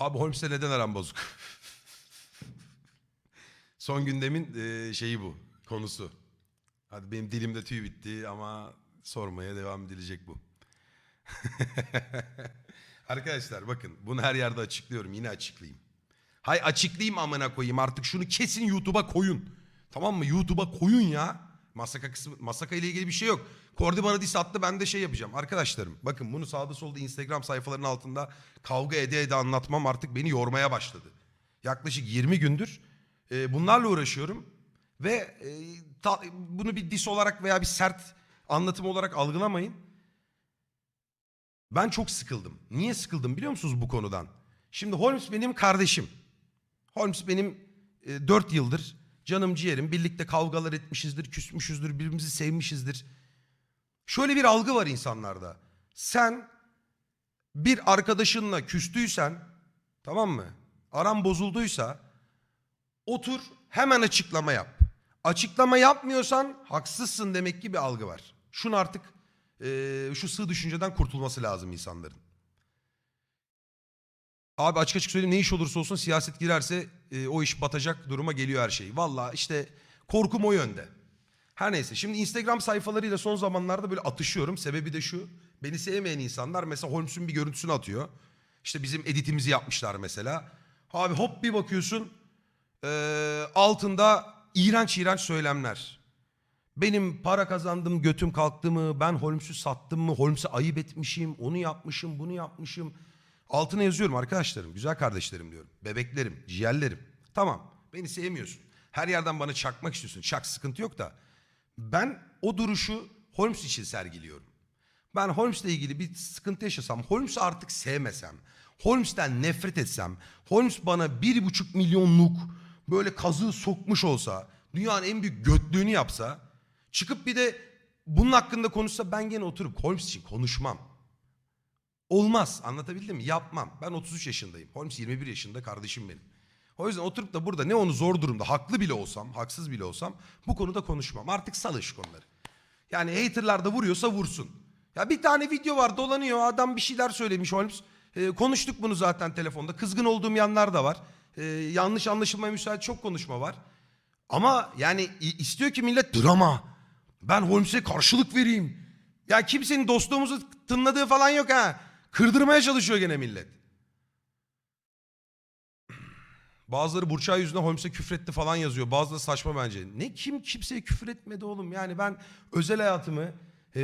Abi Holmes'le neden aram bozuk? Son gündemin e, şeyi bu. Konusu. Hadi benim dilimde tüy bitti ama sormaya devam edilecek bu. Arkadaşlar bakın bunu her yerde açıklıyorum. Yine açıklayayım. Hay açıklayayım amına koyayım artık şunu kesin YouTube'a koyun. Tamam mı? YouTube'a koyun ya. Masaka kısmı, Masaka ile ilgili bir şey yok. Kordi bana diss attı ben de şey yapacağım. Arkadaşlarım bakın bunu sağda solda Instagram sayfalarının altında kavga ede ede anlatmam artık beni yormaya başladı. Yaklaşık 20 gündür e, bunlarla uğraşıyorum. Ve e, ta- bunu bir diss olarak veya bir sert anlatım olarak algılamayın. Ben çok sıkıldım. Niye sıkıldım biliyor musunuz bu konudan? Şimdi Holmes benim kardeşim. Holmes benim e, 4 yıldır canım ciğerim. Birlikte kavgalar etmişizdir, küsmüşüzdür, birbirimizi sevmişizdir. Şöyle bir algı var insanlarda. Sen bir arkadaşınla küstüysen, tamam mı? Aran bozulduysa otur hemen açıklama yap. Açıklama yapmıyorsan haksızsın demek ki bir algı var. Şunu artık e, şu sığ düşünceden kurtulması lazım insanların. Abi açık açık söyleyeyim ne iş olursa olsun siyaset girerse e, o iş batacak duruma geliyor her şey. Valla işte korkum o yönde. Her neyse şimdi Instagram sayfalarıyla son zamanlarda böyle atışıyorum. Sebebi de şu. Beni sevmeyen insanlar mesela Holmes'un bir görüntüsünü atıyor. İşte bizim editimizi yapmışlar mesela. Abi hop bir bakıyorsun e, altında iğrenç iğrenç söylemler. Benim para kazandım, götüm kalktı mı, ben Holmes'u sattım mı, Holmes'e ayıp etmişim, onu yapmışım, bunu yapmışım. Altına yazıyorum arkadaşlarım, güzel kardeşlerim diyorum. Bebeklerim, ciğerlerim. Tamam, beni sevmiyorsun. Her yerden bana çakmak istiyorsun. Çak sıkıntı yok da. Ben o duruşu Holmes için sergiliyorum. Ben Holmes'le ilgili bir sıkıntı yaşasam, Holmes'u artık sevmesem, Holmes'ten nefret etsem, Holmes bana bir buçuk milyonluk böyle kazığı sokmuş olsa, dünyanın en büyük götlüğünü yapsa, çıkıp bir de bunun hakkında konuşsa ben gene oturup Holmes için konuşmam. Olmaz anlatabildim mi? Yapmam. Ben 33 yaşındayım. Holmes 21 yaşında kardeşim benim. O yüzden oturup da burada ne onu zor durumda haklı bile olsam, haksız bile olsam bu konuda konuşmam. Artık salış konuları. Yani haterlar da vuruyorsa vursun. Ya bir tane video var dolanıyor adam bir şeyler söylemiş Holmes. Ee, konuştuk bunu zaten telefonda. Kızgın olduğum yanlar da var. Ee, yanlış anlaşılmaya müsait çok konuşma var. Ama yani istiyor ki millet drama. Ben Holmes'e karşılık vereyim. Ya kimsenin dostluğumuzu tınladığı falan yok ha. Kırdırmaya çalışıyor gene millet. Bazıları Burçay yüzünden Holmes'e küfretti falan yazıyor. Bazıları saçma bence. Ne kim kimseye küfür etmedi oğlum. Yani ben özel hayatımı e,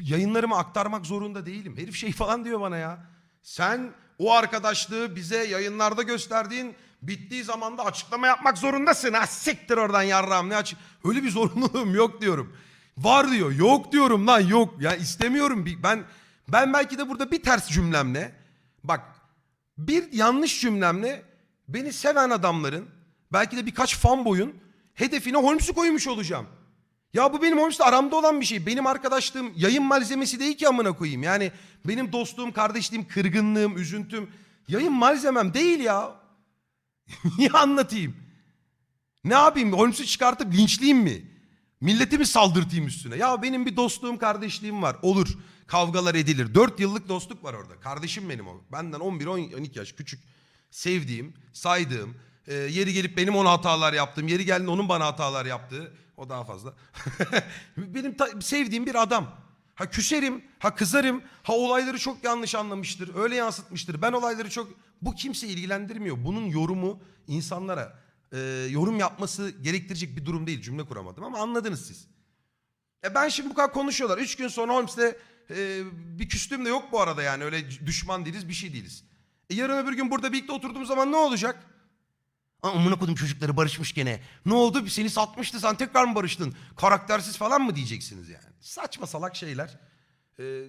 yayınlarıma aktarmak zorunda değilim. Herif şey falan diyor bana ya. Sen o arkadaşlığı bize yayınlarda gösterdiğin bittiği zaman da açıklama yapmak zorundasın. Ha siktir oradan yarrağım ne açık. Öyle bir zorunluluğum yok diyorum. Var diyor. Yok diyorum lan yok. Ya istemiyorum. Ben ben belki de burada bir ters cümlemle bak bir yanlış cümlemle beni seven adamların belki de birkaç fanboyun hedefine Holmes'u koymuş olacağım. Ya bu benim Holmes'le aramda olan bir şey. Benim arkadaşlığım yayın malzemesi değil ki amına koyayım. Yani benim dostluğum, kardeşliğim, kırgınlığım, üzüntüm yayın malzemem değil ya. Niye anlatayım? Ne yapayım? Holmes'u çıkartıp linçleyeyim mi? Milleti mi saldırtayım üstüne? Ya benim bir dostluğum, kardeşliğim var. Olur. Kavgalar edilir. Dört yıllık dostluk var orada. Kardeşim benim o. Benden 11-12 yaş küçük. Sevdiğim, saydığım. e, yeri gelip benim ona hatalar yaptığım. Yeri geldiğinde onun bana hatalar yaptığı. O daha fazla. benim sevdiğim bir adam. Ha küserim, ha kızarım, ha olayları çok yanlış anlamıştır, öyle yansıtmıştır. Ben olayları çok... Bu kimse ilgilendirmiyor. Bunun yorumu insanlara e, yorum yapması gerektirecek bir durum değil. Cümle kuramadım ama anladınız siz. E ben şimdi bu kadar konuşuyorlar. Üç gün sonra Holmes'le e, bir küstüğüm de yok bu arada yani. Öyle düşman değiliz, bir şey değiliz. E yarın öbür gün burada birlikte oturduğumuz zaman ne olacak? Amına kodum çocukları barışmış gene. Ne oldu? Seni satmıştı sen tekrar mı barıştın? Karaktersiz falan mı diyeceksiniz yani? Saçma salak şeyler. Ee,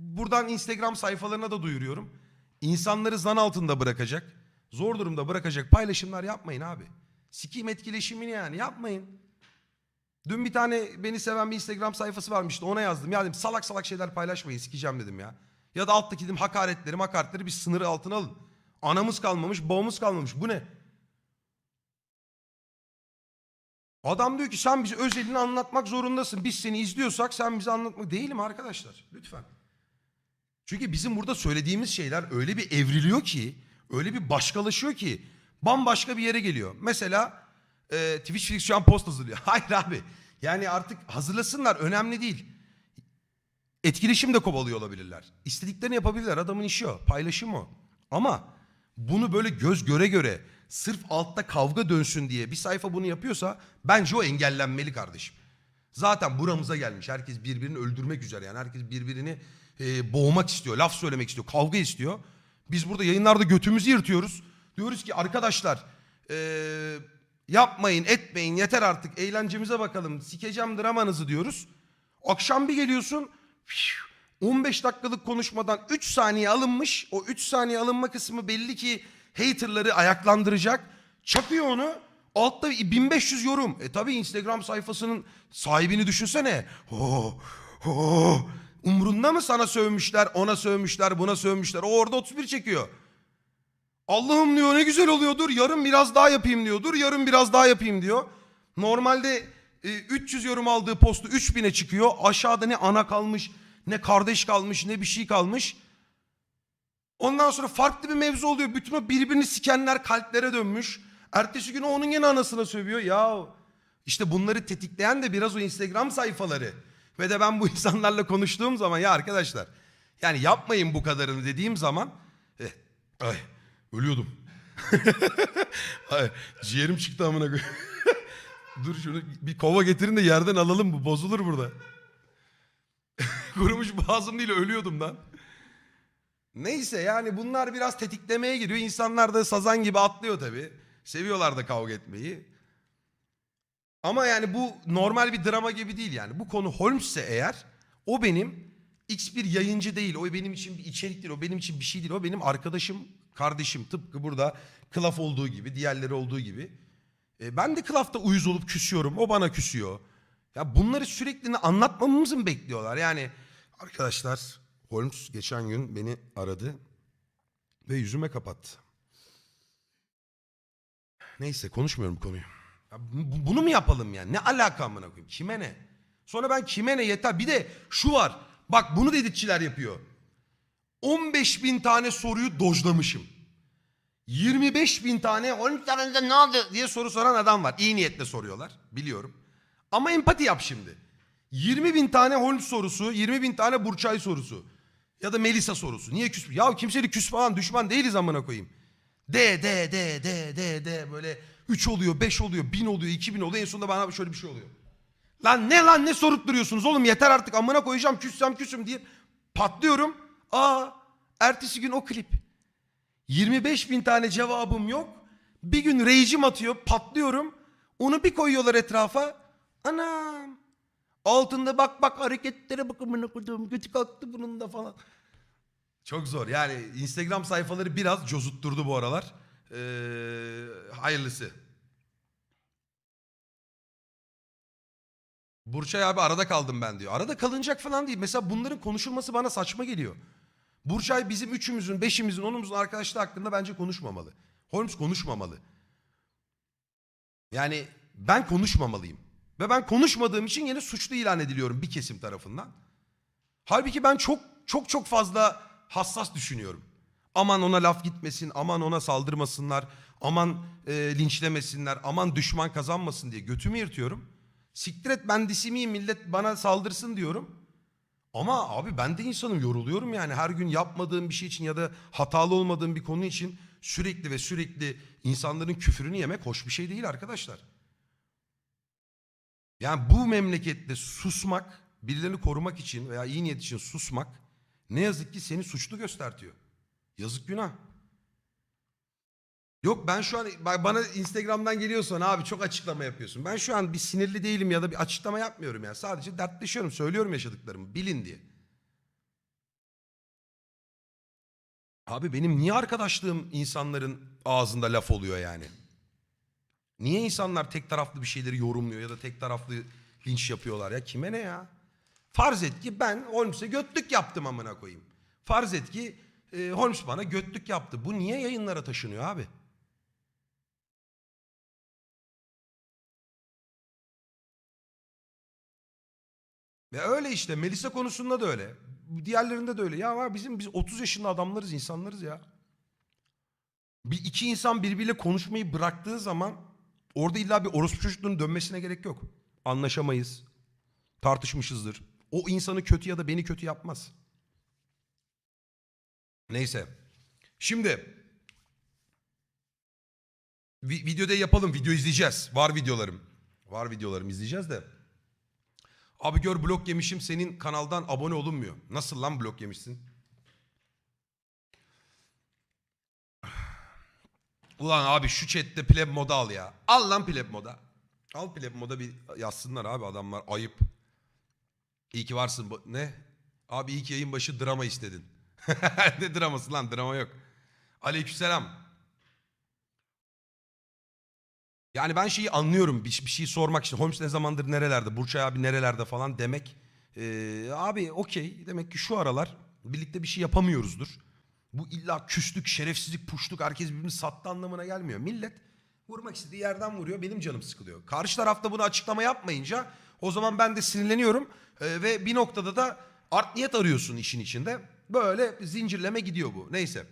buradan Instagram sayfalarına da duyuruyorum. İnsanları zan altında bırakacak, zor durumda bırakacak paylaşımlar yapmayın abi. Sikiyim etkileşimini yani yapmayın. Dün bir tane beni seven bir Instagram sayfası varmıştı ona yazdım. Ya dedim salak salak şeyler paylaşmayın sikeceğim dedim ya. Ya da alttaki dedim hakaretleri hakaretleri bir sınır altına alın. Anamız kalmamış babamız kalmamış bu ne? Adam diyor ki sen bize özelini anlatmak zorundasın. Biz seni izliyorsak sen bize anlatmak değilim arkadaşlar. Lütfen. Çünkü bizim burada söylediğimiz şeyler öyle bir evriliyor ki, öyle bir başkalaşıyor ki bambaşka bir yere geliyor. Mesela e, Twitch şu an post hazırlıyor. Hayır abi. Yani artık hazırlasınlar önemli değil. Etkileşim de kovalıyor olabilirler. İstediklerini yapabilirler. Adamın işi o. Paylaşım o. Ama bunu böyle göz göre göre sırf altta kavga dönsün diye bir sayfa bunu yapıyorsa bence o engellenmeli kardeşim. Zaten buramıza gelmiş. Herkes birbirini öldürmek üzere yani. Herkes birbirini e, boğmak istiyor. Laf söylemek istiyor. Kavga istiyor. Biz burada yayınlarda götümüzü yırtıyoruz. Diyoruz ki arkadaşlar e, yapmayın etmeyin yeter artık eğlencemize bakalım. Sikeceğim dramanızı diyoruz. Akşam bir geliyorsun 15 dakikalık konuşmadan 3 saniye alınmış. O 3 saniye alınma kısmı belli ki haterları ayaklandıracak. Çakıyor onu. Altta 1500 yorum. E tabi Instagram sayfasının sahibini düşünsene. Oh, oh. Umrunda mı sana sövmüşler, ona sövmüşler, buna sövmüşler. O orada 31 çekiyor. Allah'ım diyor ne güzel oluyordur. Yarın biraz daha yapayım diyordur. Yarın biraz daha yapayım diyor. Normalde e, 300 yorum aldığı postu 3000'e çıkıyor. Aşağıda ne ana kalmış, ne kardeş kalmış, ne bir şey kalmış. Ondan sonra farklı bir mevzu oluyor. Bütün o birbirini sikenler kalplere dönmüş. Ertesi gün onun yine anasına sövüyor. Ya işte bunları tetikleyen de biraz o Instagram sayfaları. Ve de ben bu insanlarla konuştuğum zaman ya arkadaşlar yani yapmayın bu kadarını dediğim zaman eh, ay ölüyordum. ay, ciğerim çıktı amına. Dur şunu bir kova getirin de yerden alalım bu bozulur burada. Kurumuş boğazım değil ölüyordum lan. Neyse yani bunlar biraz tetiklemeye giriyor. İnsanlar da sazan gibi atlıyor tabii. Seviyorlar da kavga etmeyi. Ama yani bu normal bir drama gibi değil yani. Bu konu Holmes'se eğer o benim X bir yayıncı değil. O benim için bir içerik değil. O benim için bir şey değil. O benim arkadaşım, kardeşim. Tıpkı burada Klaf olduğu gibi, diğerleri olduğu gibi. E, ben de Klaf'ta uyuz olup küsüyorum. O bana küsüyor. Ya bunları sürekli anlatmamızı mı bekliyorlar? Yani arkadaşlar Holmes geçen gün beni aradı ve yüzüme kapattı. Neyse konuşmuyorum konuyu. Ya bu- bunu mu yapalım yani? Ne alaka amına koyayım? Kime ne? Sonra ben kime ne yeter? Bir de şu var. Bak bunu da editçiler yapıyor. 15 bin tane soruyu dojlamışım. 25 bin tane 12 tane ne oldu diye soru soran adam var. İyi niyetle soruyorlar. Biliyorum. Ama empati yap şimdi. 20 bin tane Holmes sorusu, 20 bin tane Burçay sorusu. Ya da Melisa sorusu. Niye küs? Ya kimseyle küs falan düşman değiliz amına koyayım. D, D, D, D, D, D böyle 3 oluyor, 5 oluyor, 1000 oluyor, 2000 oluyor. En sonunda bana şöyle bir şey oluyor. Lan ne lan ne sorup duruyorsunuz oğlum yeter artık amına koyacağım küssem küsüm diye patlıyorum. Aa ertesi gün o klip. 25 bin tane cevabım yok. Bir gün rejim atıyor patlıyorum. Onu bir koyuyorlar etrafa. Anam. Altında bak bak hareketlere bak amına koyduğum götü kalktı bunun da falan. Çok zor yani Instagram sayfaları biraz cozutturdu bu aralar. Ee, hayırlısı. Burçay abi arada kaldım ben diyor. Arada kalınacak falan değil. Mesela bunların konuşulması bana saçma geliyor. Burçay bizim üçümüzün, beşimizin, onumuzun arkadaşlığı hakkında bence konuşmamalı. Holmes konuşmamalı. Yani ben konuşmamalıyım. Ve ben konuşmadığım için yine suçlu ilan ediliyorum bir kesim tarafından. Halbuki ben çok çok çok fazla hassas düşünüyorum. Aman ona laf gitmesin, aman ona saldırmasınlar, aman e, linçlemesinler, aman düşman kazanmasın diye götümü yırtıyorum. Siktir et ben disimiyim millet bana saldırsın diyorum. Ama abi ben de insanım yoruluyorum yani her gün yapmadığım bir şey için ya da hatalı olmadığım bir konu için sürekli ve sürekli insanların küfürünü yemek hoş bir şey değil arkadaşlar. Yani bu memlekette susmak, birilerini korumak için veya iyi niyet için susmak ne yazık ki seni suçlu göstertiyor. Yazık günah. Yok ben şu an bana Instagram'dan geliyorsan abi çok açıklama yapıyorsun. Ben şu an bir sinirli değilim ya da bir açıklama yapmıyorum ya. Sadece dertleşiyorum, söylüyorum yaşadıklarımı. Bilin diye. Abi benim niye arkadaşlığım insanların ağzında laf oluyor yani? Niye insanlar tek taraflı bir şeyleri yorumluyor ya da tek taraflı linç yapıyorlar ya? Kime ne ya? Farz et ki ben Holmes'e götlük yaptım amına koyayım. Farz et ki e, Holmes bana götlük yaptı. Bu niye yayınlara taşınıyor abi? Ve öyle işte Melisa konusunda da öyle. Diğerlerinde de öyle. Ya var bizim biz 30 yaşında adamlarız, insanlarız ya. Bir iki insan birbiriyle konuşmayı bıraktığı zaman orada illa bir orospu çocukluğunun dönmesine gerek yok. Anlaşamayız. Tartışmışızdır. O insanı kötü ya da beni kötü yapmaz. Neyse. Şimdi vi- videoda yapalım. Video izleyeceğiz. Var videolarım. Var videolarım izleyeceğiz de. Abi gör blok yemişim senin kanaldan abone olunmuyor. Nasıl lan blok yemişsin? Ulan abi şu chatte pleb moda al ya. Al lan pleb moda. Al pleb moda bir yazsınlar abi adamlar ayıp. İyi ki varsın. Ne? Abi iyi ki yayın başı drama istedin. ne draması lan drama yok. Aleykümselam. Yani ben şeyi anlıyorum. Bir, bir şey sormak için. Holmes ne zamandır nerelerde? Burçay abi nerelerde falan demek. Ee, abi okey. Demek ki şu aralar birlikte bir şey yapamıyoruzdur. Bu illa küslük, şerefsizlik, puşluk herkes birbirini sattı anlamına gelmiyor. Millet vurmak istediği yerden vuruyor. Benim canım sıkılıyor. Karşı tarafta bunu açıklama yapmayınca o zaman ben de sinirleniyorum. Ee, ve bir noktada da art niyet arıyorsun işin içinde. Böyle zincirleme gidiyor bu. Neyse.